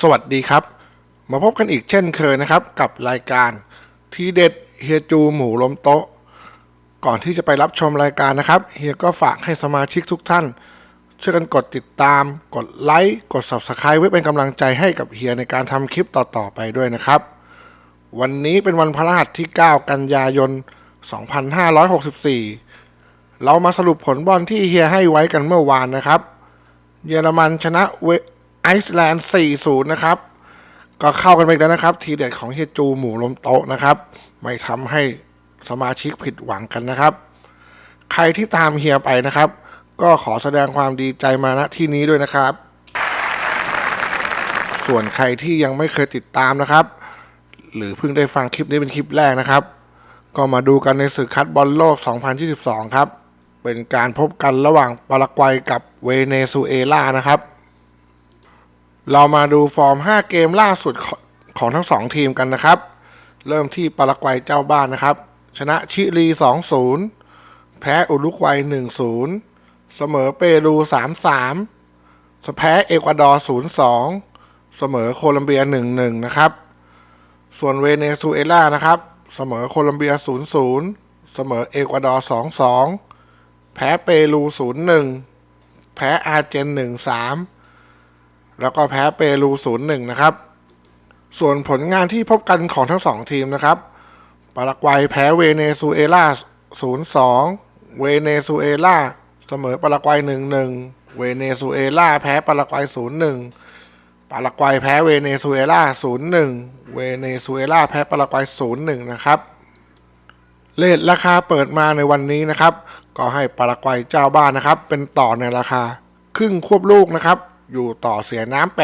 สวัสดีครับ มาพบกันอีกเช่นเคยนะครับ กับรายการทีเด็ดเฮียจูหมูล้มโต๊ะ ก่อนที่จะไปรับชมรายการนะครับเฮียก็ฝากให้สมาชิกทุกท่าน ช่วยกันกดติดตาม กดไลค์กด Subscribe ไว้เป็นกำลังใจให้กับเฮียในการทำคลิปต่อๆไปด้วยนะครับ วันนี้เป็นวันพฤหัสที่ 9 กันยายน 2564 เรามาสรุปผลบอลที่เฮียให้ไว้กันเมื่อวานนะครับ เยอรมันชนะเว ไอซ์แลนด์ 4-0 นะครับ ก็เข้ากันไปแล้วนะครับ ทีเด็ดของเฮียจูหมูลมโต๊ะนะครับ ไม่ทำให้สมาชิกผิดหวังกันนะครับ ใครที่ตามเฮียไปนะครับ ก็ขอแสดงความดีใจมาณที่นี้ด้วยนะครับ ส่วนใครที่ยังไม่เคยติดตามนะครับ หรือเพิ่งได้ฟังคลิปนี้เป็นคลิปแรกนะครับ ก็มาดูกันในศึกคัดบอลโลก 2022 ครับ เป็นการพบกันระหว่างปารากวัยกับเวเนซุเอลานะครับ เรามาดูฟอร์ม 5 เกมล่าสุดของของทั้ง 2 ทีมกันนะครับ เริ่มที่ปารากวัยเจ้าบ้านนะครับ ชนะชิลี 2-0 แพ้อุรุกวัย 1-0 เสมอเปรู 3-3แพ้เอกวาดอร์ 0-2 เสมอโคลัมเบีย 1-1 นะครับ ส่วนเวเนซุเอลานะครับ เสมอโคลัมเบีย 0-0 เสมอเอกวาดอร์ 2-2 แพ้เปรู 0-1 แพ้อาร์เจน 1-3 แล้วก็แพ้เปรู 0-1 นะครับ ส่วนผลงานที่พบกันของทั้งสองทีมนะครับ ปารากวัยแพ้เวเนซุเอลา 0-2 เวเนซุเอลาเสมอปารากวัย 1-1 เวเนซุเอลาแพ้ปารากวัย 0-1 ปารากวัยแพ้เวเนซุเอลา 0-1 เวเนซุเอลาแพ้ปารากวัย 0-1 นะครับ เลทราคาเปิดมาในวันนี้นะครับ ก็ให้ปารากวัยเจ้าบ้านนะครับ เป็นต่อในราคา ครึ่งควบลูกนะครับ อยู่ต่อเสียน้ำ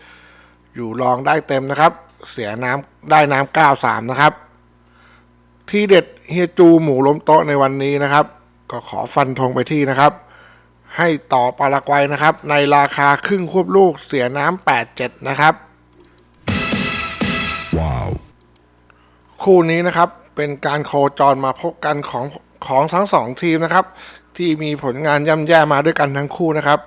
87อยู่รองได้เต็มนะครับ เสียน้ำได้น้ำ93นะครับ ที่เด็ดเฮียจูหมูล้มโต๊ะในวันนี้นะครับ ก็ขอฟันธงไปที่นะครับ ให้ต่อปารากวัยนะครับ ในราคาครึ่งควบลูกเสียน้ำ87นะครับ Wow. คู่นี้นะครับเป็นการโคจรมาพบกันของของทั้งสองทีมนะครับ ที่มีผลงานย่ำแย่มาด้วยกันทั้งคู่นะครับ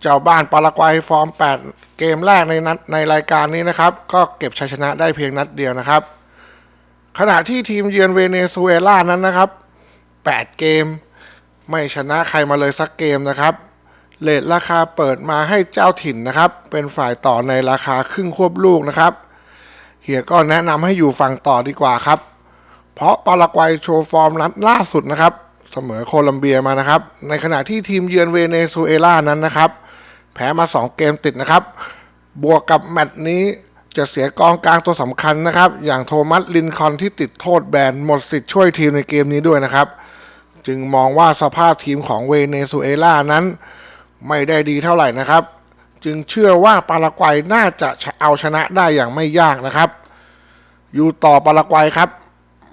เจ้าบ้านปารากวัยฟอร์ม 8 เกมแรกในนัดในรายการนี้นะครับ ก็เก็บชัยชนะได้เพียงนัดเดียวนะครับ ขณะที่ทีมเยือนเวเนซุเอลานั้นนะครับ 8 เกม ไม่ชนะใครมาเลยสักเกมนะครับเลทราคาเปิดมาให้เจ้าถิ่นนะครับ เป็นฝ่ายต่อในราคาครึ่งควบลูกนะครับ เฮียก็แนะนำให้อยู่ฝั่งต่อดีกว่าครับ เพราะปารากวัยโชว์ฟอร์มนัดล่าสุดนะครับ เสมอโคลัมเบียมานะครับ ในขณะที่ทีมเยือนเวเนซุเอลานั้นนะครับ แพ้มา 2 เกมติดนะครับ บวกกับแมตช์นี้จะเสียกองกลางตัวสำคัญนะครับ อย่างโทมัสลินคอล์นที่ติดโทษแบนหมดสิทธิ์ช่วยทีมในเกมนี้ด้วยนะครับ จึงมองว่าสภาพทีมของเวเนซุเอลานั้น ไม่ได้ดีเท่าไหร่นะครับ จึงเชื่อว่าปารากวัยน่าจะเอาชนะได้อย่างไม่ยากนะครับ อยู่ต่อปารากวัยครับ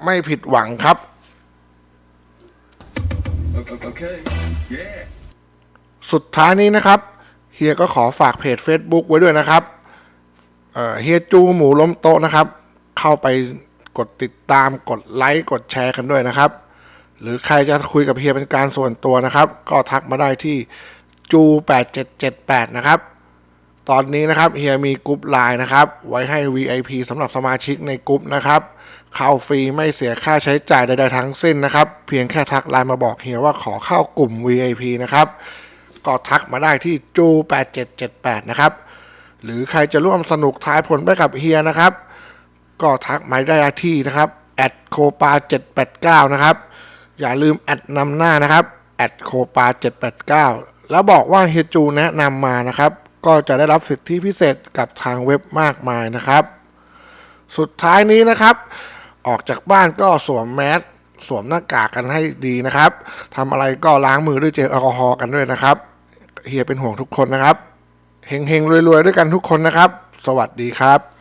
ไม่ผิดหวังครับ Okay. Yeah. สุดท้ายนี้นะครับ เฮียก็ขอฝากเพจ Facebook ไว้ด้วยนะครับเฮียจูหมูล้มโต๊ะนะครับ เข้าไปกดติดตามกดไลค์กดแชร์กันด้วยนะครับ หรือใครจะคุยกับเฮียเป็นการส่วนตัวนะครับ ก็ทักมาได้ที่จู8778นะครับตอนนี้นะครับเฮียมีกรุ๊ปไลน์นะครับ ไว้ให้ VIP สำหรับสมาชิกในกรุ๊ปนะครับเข้าฟรีไม่เสียค่าใช้จ่ายใดๆทั้งสิ้นนะครับ เพียงแค่ทักไลน์มาบอกเฮียว่าขอเข้ากลุ่ม VIP นะครับ ก็ทักมาได้ที่จู8778 นะครับ หรือใครจะร่วมสนุกทายผลไปกับเฮียนะครับ ก็ทักมาได้ที่นะครับแอดโคปา789 นะครับ อย่าลืมแอดนำหน้านะครับแอดโคปา789 แล้วบอกว่าเฮียจูแนะนำมานะครับ ก็จะได้รับสิทธิพิเศษกับทางเว็บมากมายนะครับ สุดท้ายนี้นะครับ ออกจากบ้านก็สวมแมสสวมหน้ากากกันให้ดีนะครับทำอะไรก็ล้างมือด้วยเจลแอลกอฮอล์กันด้วยนะครับ เฮียเป็นห่วงทุกคนนะครับเฮงๆรวยๆด้วยกันทุกคนนะครับ สวัสดีครับ